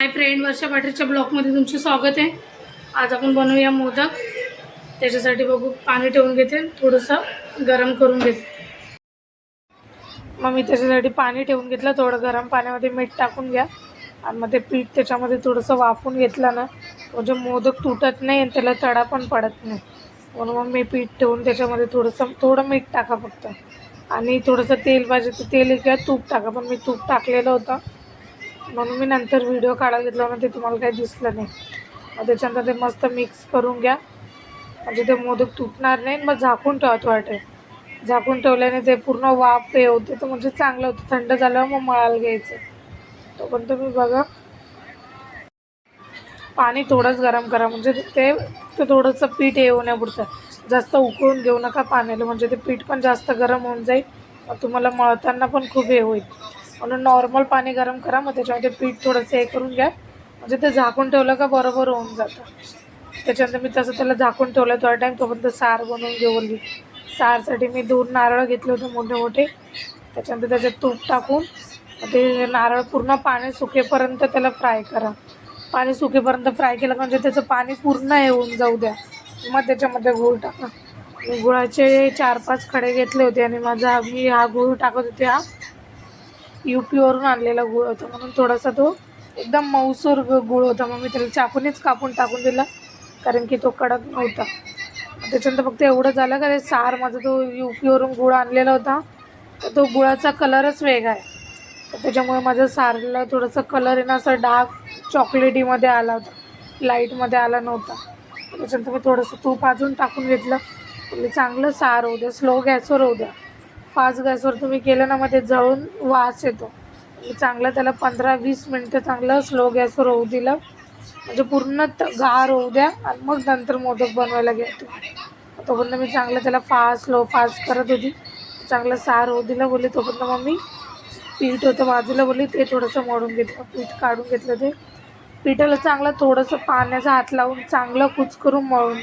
Hi friend वर्षा पाटीलच्या ब्लॉगमध्ये तुमचे स्वागत आहे. आज आपण बनवूया मोदक. त्याच्यासाठी बघू पाणी ठेवून घेते थोडंसं गरम करून घेते. मग मी त्याच्यासाठी पाणी ठेवून घेतलं थोडं गरम पाण्यामध्ये मीठ टाकून घ्या. आणि मग ते पीठ त्याच्यामध्ये थोडंसं वाफून घेतलं ना म्हणजे मोदक तुटत नाही आणि त्याला तडा पण पडत नाही. म्हणून मग मी पीठ ठेवून त्याच्यामध्ये थोडंसं थोडं मीठ टाका फक्त. आणि थोडंसं तेल पाहिजे तर तेल किंवा तूप टाका पण मी तूप टाकलेलं होतं. म्हणून मी नंतर व्हिडिओ काढायला घेतला ना ते तुम्हाला काही दिसलं नाही. मग त्याच्यानंतर ते मस्त मिक्स करून घ्या. म्हणजे ते मोदक तुटणार नाही मग झाकून ठेवा थोडा टाईम झाकून ठेवल्याने ते पूर्ण वाफ हे होते तर म्हणजे चांगलं होतं. थंड झाल्यावर मग मळायला घ्यायचं. तो पण तुम्ही बघा. पाणी थोडंच गरम करा. म्हणजे ते ते थोडंसं पीठ हे होण्यापुढचं जास्त उकळून घेऊ नका पाण्याला. म्हणजे ते पीठ पण जास्त गरम होऊन जाईल. मग तुम्हाला मळताना पण खूप हे होईल. म्हणून नॉर्मल पाणी गरम करा मग त्याच्यामध्ये पीठ थोडंसं हे करून घ्या. म्हणजे ते झाकून ठेवलं का बरोबर होऊन जातं. त्याच्यानंतर मी तसं त्याला झाकून ठेवलं थोडा टाईम तोपर्यंत सार बनवून घेऊन सारसाठी मी दोन नारळ घेतले होते मोठे मोठे त्याच्यानंतर त्याच्यात तूप टाकून ते नारळ पूर्ण पाणी सुकेपर्यंत त्याला फ्राय करा. पाणी सुकेपर्यंत फ्राय केलं का म्हणजे त्याचं पाणी पूर्ण येऊन होऊन जाऊ द्या. मग त्याच्यामध्ये गूळ टाका. गुळाचे चार पाच खडे घेतले होते आणि माझा मी हा गूळ टाकत होते हा. यू पीवरून आणलेला गुळ होता. म्हणून थोडासा तो एकदम मऊसूर गुळ होता. मग मी त्याला चाकूनच कापून टाकून दिला कारण की तो कडक नव्हता. त्याच्यानंतर फक्त एवढं झालं का ते सार माझा तो यू पीवरून गुळ आणलेला होता. तर तो गुळाचा कलरच वेगळा आहे. तर त्याच्यामुळे माझ्या सारला थोडंसं कलर आहे ना असं डार्क चॉकलेटीमध्ये आला होता. लाईटमध्ये आला नव्हता. त्याच्यानंतर मी थोडंसं तूप अजून टाकून घेतलं. चांगलं सार होऊ द्या स्लो गॅसवर होऊ द्या. फास्ट गॅसवर तुम्ही केलं ना मग ते जळून वास येतो. चांगलं त्याला पंधरा वीस मिनटं चांगलं स्लो गॅसवर होऊ दिलं. म्हणजे पूर्ण गार होऊ द्या आणि मग नंतर मोदक बनवायला घेतो. तोपर्यंत मी चांगलं त्याला फास्ट स्लो फास्ट करत होती. चांगलं सार होऊ दिलं बोलले तोपर्यंत मग मी पीठ होतं बाजूला बोलली ते थोडंसं मळून घेतलं पीठ काढून घेतलं ते. पिठाला चांगलं थोडंसं पाण्याचा हात लावून चांगलं कुच करून मळून.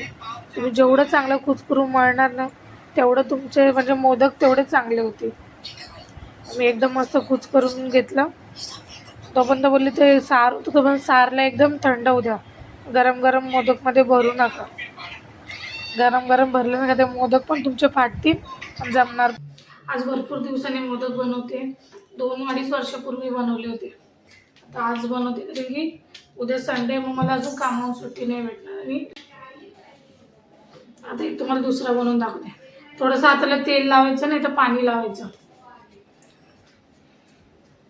तुम्ही जेवढं चांगलं कुच करून मळणार ना तेवढं तुमचे म्हणजे मोदक तेवढे चांगले होते. मी एकदम मस्त कुच करून घेतलं. तोपर्यंत बोलली ते सार होतं तोपर्यंत सारला एकदम थंड होऊ द्या. गरम गरम मोदकमध्ये भरू नका. गरम गरम भरले नका का ते मोदक पण तुमचे फाटतील जमणार. आज भरपूर दिवसांनी मोदक बनवते. दोन अडीच वर्षापूर्वी बनवले होते. आता आज बनवते कारण की उद्या संडे मग मला अजून कामावर सुट्टी नाही भेटणार आणि आता एक तुम्हाला दुसरा बनवून दाखवते. थोडंसं हाताला तेल लावायचं नाही तर पाणी लावायचं.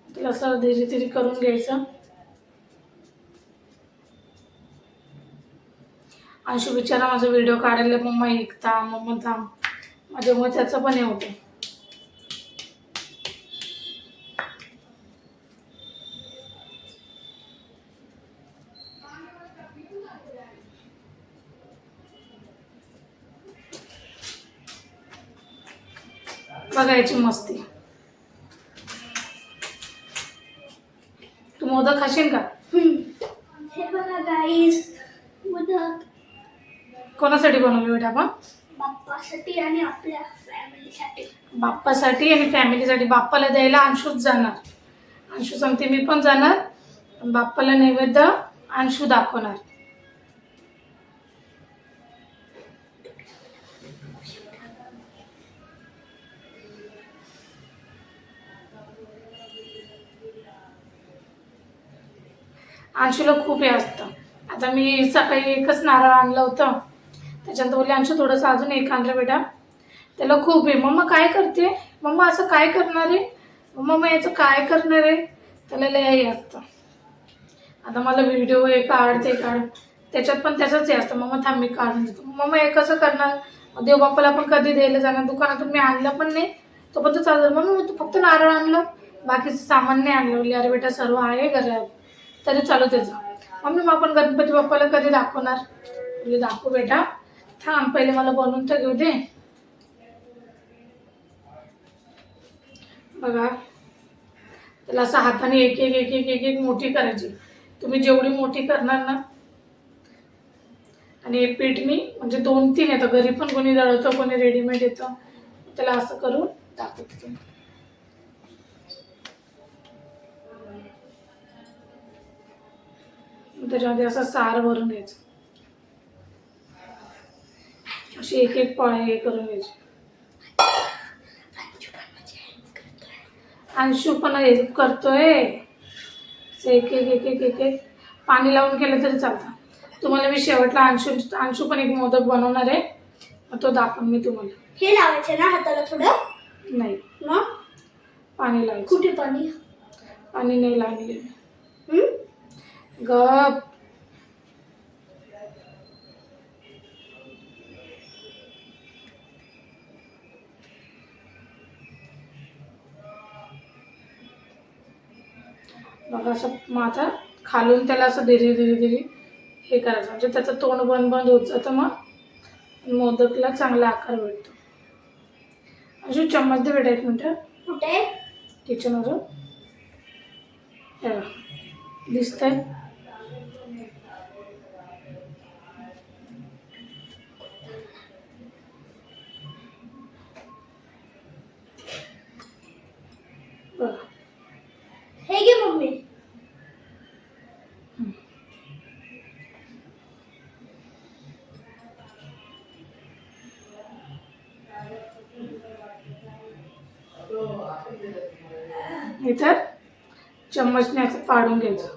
त्याला असं धीरे धीरे करून घ्यायचं. अंशू बिचारा माझा व्हिडिओ काढायला मम्मा एकता मम्मा थांब. माझ्यामुळे त्याचं पण हे होतं. बघायची मस्ती. तू मोदक खाशील का? हे बघा गाईज मोदक. कोणासाठी बनवली बेटा आपण? बाप्पासाठी आणि आपल्या फॅमिलीसाठी बाप्पासाठी आणि फॅमिलीसाठी बाप्पाला द्यायला अंशूच जाणार. अंशू सांगते मी पण जाणार. बाप्पाला नैवेद्य अंशू दाखवणार. अंशूला खूप हे असतं. आता मी सकाळी एकच नारळ आणलं होतं. त्याच्यानंतर बोलले अंशू थोडंसं अजून एक आणलं बेटा. त्याला खूप आहे मम्मा काय करते? मम्मा असं काय करणार आहे? मम्मा याचं काय करणार आहे? त्याला लय हे असतं. आता मला व्हिडिओ हे काढ ते काढ. त्याच्यात पण त्याचंच हे असतं. मम्मा थांब मी काढून देतो. मम्मा हे कसं करणार? मग देवबाप्पाला पण कधी द्यायला जाणार? दुकानातून मी आणलं पण नाही. तो पण तो चालू मम्मी तू फक्त नारळ आणलं. बाकीचं सामान नाही आणलं. अरे बेटा सर्व आहे घरात. तरी चालू त्याचं मम्मी मग आपण गणपती बाप्पाला कधी दाखवणार? बोलली दाखवू बेटा. थांब पहिले मला बनवून तर घेऊ दे. बघा. त्याला असं हाताने एक एक एक एक एक एक मोठी करायची. तुम्ही जेवढी मोठी करणार ना आणि हे पीठ मी म्हणजे दोन तीन येतं घरी पण कोणी दळवतं कोणी रेडीमेड येतं त्याला असं करून दाखवते तुम्ही त्याच्यामध्ये असं सार भरून घ्यायचं. अशी एक एक पळ हे करून घ्यायची. अंशू पण हेल्प करतोय. एक एक एक एक एक एक पाणी लावून केलं तरी चालतं. तुम्हाला मी शेवटला अंशू अंशू पण एक मोदक बनवणार आहे. मग तो दाखवून मी तुम्हाला. हे लावायचं ना हाताला थोडं? नाही. मग? पाणी लावायचं. कुठे पाणी? पाणी नाही लागले? गप. बघा असं मग आता खालून त्याला असं धीरे धीरे धीरे हे करायचं. म्हणजे त्याचं तोंड बंद बंद होत जातं मग. मोदकला चांगला आकार भेटतो अशी चम्मच दे बेटा एक मिनटं. कुठे? किचनवरून हे बघा. दिसतंय? इथं चम्मचने असं फाडून घ्यायचं.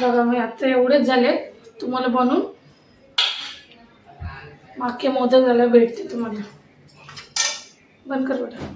बघा मी आता एवढेच झाले. तुम्हाला बनवून मागे मोदक झाला भेटते तुम्हाला. बंद कर बेटा.